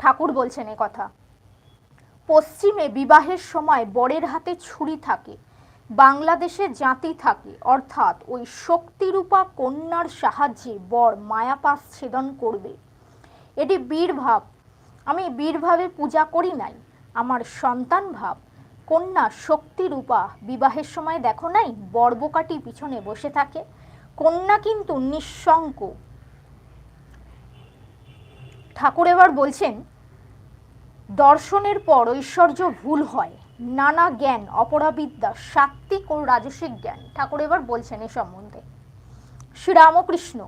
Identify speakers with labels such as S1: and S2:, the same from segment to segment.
S1: ঠাকুর বলছেন এ কথা। পশ্চিমে বিবাহের সময় বরের হাতে ছুরি থাকে, বাংলাদেশে জাতি থাকে, অর্থাৎ ওই শক্তিরূপা কন্যার সাহায্যে বর মায়াপাস ছেদন করবে। এটি বীরভাব আমি বীরভাবে পূজা করি নাই। আমার সন্তান ভাব। কন্যা শক্তিরূপা বিবাহের সময় দেখো নাই বর্বকাটি পিছনে বসে থাকে। কন্যা কিন্তু নিঃশঙ্ক ঠাকুর এবার বলছেন, দর্শনের পর ঐশ্বর্য ভুল হয়। নানা জ্ঞান, অপরাবিদ্যা, সাত্ত্বিক ও রাজসিক জ্ঞান। ঠাকুর এবার বলছেন এ সম্বন্ধে, শ্রীরামকৃষ্ণ,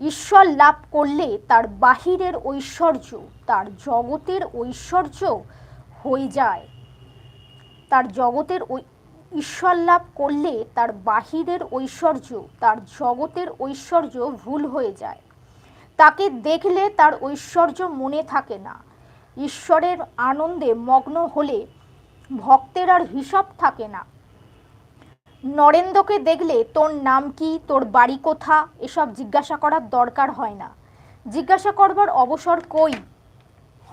S1: ঈশ্বর লাভ করলে তার বাহিরের ঐশ্বর্য, তার জগতের ঐশ্বর্য হয়ে যায়। তার জগতের ঈশ্বর লাভ করলে তার বাহিরের ঐশ্বর্য, তার জগতের ঐশ্বর্য ভুল হয়ে যায়। তাকে দেখলে তার ঐশ্বর্য মনে থাকে না। ঈশ্বরের আনন্দে মগ্ন হলে ভক্তের আর হিসাব থাকে না। নরেন্দ্রকে দেখলে তোর নাম কি, তোর বাড়ি কোথা, এসব জিজ্ঞাসা করার দরকার হয় না। জিজ্ঞাসা করবার অবসর কই?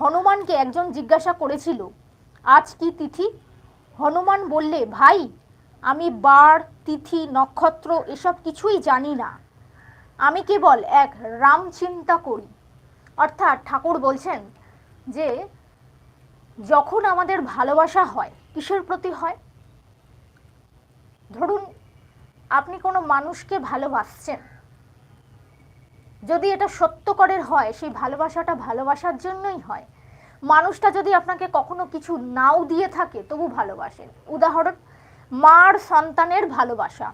S1: হনুমানকে একজন জিজ্ঞাসা করেছিল, আজ কি তিথি? হনুমান বললে, ভাই, আমি বার, তিথি, নক্ষত্র, এসব কিছুই জানি না। আমি কেবল এক রাম চিন্তা করি। অর্থাৎ ঠাকুর বলছেন যে, যখন আমাদের ভালোবাসা হয়, কিসের প্রতি হয়? ধরুন, আপনি কোনো মানুষকে ভালোবাসছেন। যদি এটা সত্যকরের হয়, সেই ভালোবাসাটা ভালোবাসার জন্যই হয়। মানুষটা যদি আপনাকে কখনো কিছু নাও দিয়ে থাকে, তবু ভালোবাসেন। উদাহরণ, মার সন্তানের ভালোবাসা।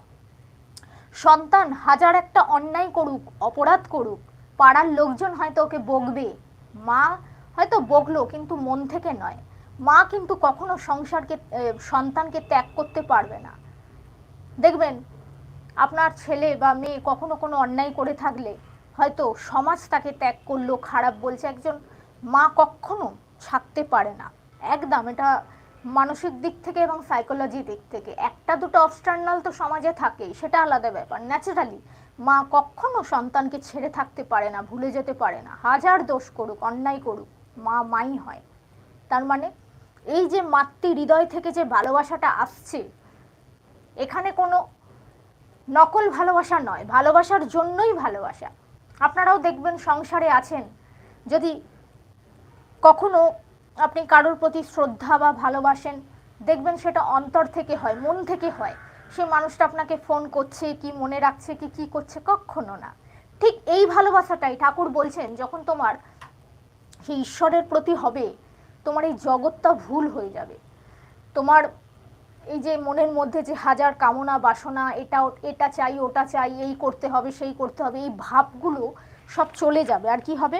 S1: সন্তান হাজার একটা অন্যায় করুক, অপরাধ করুক, পাড়ার লোকজন হয়তো ওকে বকবে। মা হয়তো বকলো, কিন্তু মন থেকে নয়। মা কিন্তু কখনো সংসারকে সন্তানকে ত্যাগ করতে পারবে না। দেখবেন, আপনার ছেলে বা মেয়ে কখনো কোনো অন্যায় করে থাকলে হয়তো সমাজ তাকে ত্যাগ করল, খারাপ বলছে। একজন মা কখনো ছাড়তে পারে না। একদম এটা মানসিক দিক থেকে এবং সাইকোলজি দিক থেকে। একটা দুটো অবস্টার্নাল তো সমাজে থাকেই, সেটা আলাদা ব্যাপার। ন্যাচারালি মা কখনো সন্তানকে ছেড়ে থাকতে পারে না, ভুলে যেতে পারে না। হাজার দোষ করুক, অন্যায় করুক, মা মাই হয়। তার মানে এই যে মাতৃ হৃদয় থেকে যে ভালোবাসাটা আসছে, এখানে কোনো নকল ভালোবাসা নয়, ভালোবাসার জন্যই ভালোবাসা। আপনারাও দেখবেন সংসারে আছেন, যদি কখনো আপনি কারোর প্রতি শ্রদ্ধা বা ভালোবাসেন, দেখবেন সেটা অন্তর থেকে হয়, মন থেকে হয়। সে মানুষটা আপনাকে ফোন করছে, কি মনে রাখছে, কি কি করছে, কখনো না। ঠিক এই ভালোবাসাটাই ঠাকুর বলছেন, যখন তোমার সেই ঈশ্বরের প্রতি হবে, তোমার এই জগৎটা ভুল হয়ে যাবে। তোমার এই যে মনের মধ্যে যে হাজার কামনা, বাসনা, এটা এটা চাই, ওটা চাই, এই করতে হবে, সেই করতে হবে, এই ভাবগুলো সব চলে যাবে। আর কি হবে?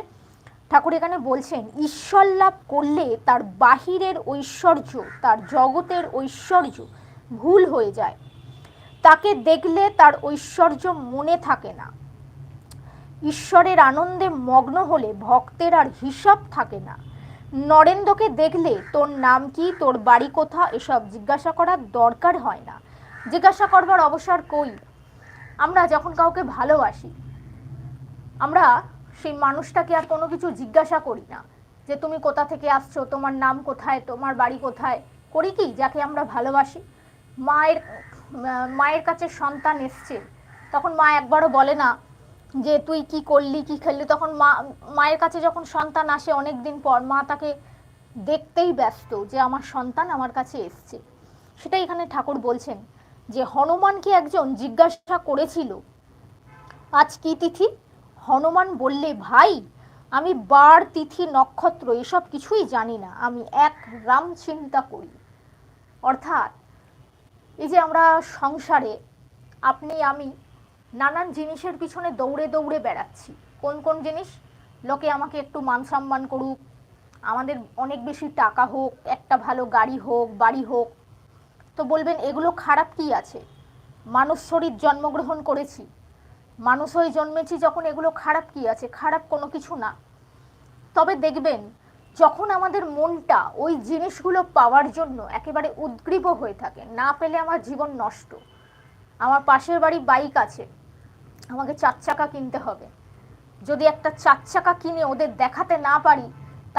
S1: ঠাকুর এখানে বলছেন, ঈশ্বর লাভ করলে তার বাহিরের ঐশ্বর্য, তার জগতের ঐশ্বর্য ভুল হয়ে যায়। তাকে দেখলে তার ঐশ্বর্য মনে থাকে না। ঈশ্বরের আনন্দে মগ্ন হলে ভক্তের আর হিসাব থাকে না। নরেন্দ্রকে দেখলে তোর নাম কি, তোর বাড়ি কোথা, এসব জিজ্ঞাসা করার দরকার হয় না। জিজ্ঞাসা করবার অবসর কই? আমরা যখন কাউকে ভালোবাসি, আমরা সেই মানুষটাকে আর কোনো কিছু জিজ্ঞাসা করি না। যে তুমি কোথা থেকে আসছো? তোমার নাম কোথায়? তোমার বাড়ি কোথায়? করি কি? যাকে আমরা ভালোবাসি। মায়ের মায়ের কাছে সন্তান এসছে। তখন মা একবারও বলে না যে তুই কি করলি, কি খেললি? তখন মা, মায়ের কাছে যখন সন্তান আসে অনেক দিন পর, মা তাকে দেখতেই ব্যস্ত যে আমার সন্তান আমার কাছে এসছে। সেটা এখানে ঠাকুর বলছেন যে হনুমানকে একজন জিজ্ঞাসা করেছিল, আজ কি তিথি? হনুমান বললে, ভাই, আমি বার, তিথি, নক্ষত্র, এসব কিছুই জানি না। আমি এক রাম চিন্তা করি। অর্থাৎ এই যে আমরা সংসারে আপনি, আমি নানান জিনিসের পিছনে দৌড়ে দৌড়ে বেড়াচ্ছি। কোন কোন জিনিস? লোকে আমাকে একটু মান সম্মান করুক, আমাদের অনেক বেশি টাকা হোক, একটা ভালো গাড়ি হোক, বাড়ি হোক, তো বলবেন, এগুলো খারাপ কি আছে? মানুষ শরীর জন্মগ্রহণ করেছি মানুষ হয়ে জন্মেছি যখন এগুলো খারাপ কি আছে? খারাপ কোনো কিছু না। তবে দেখবেন, যখন আমাদের মনটা ওই জিনিসগুলো পাওয়ার জন্য একেবারে উদ্গ্রীব হয়ে থাকে, না পেলে আমার জীবন নষ্ট। আমার পাশের বাড়ি বাইক আছে, আমাকে চার চাকা কিনতে হবে। যদি একটা চার চাকা কিনে ওদের দেখাতে না পারি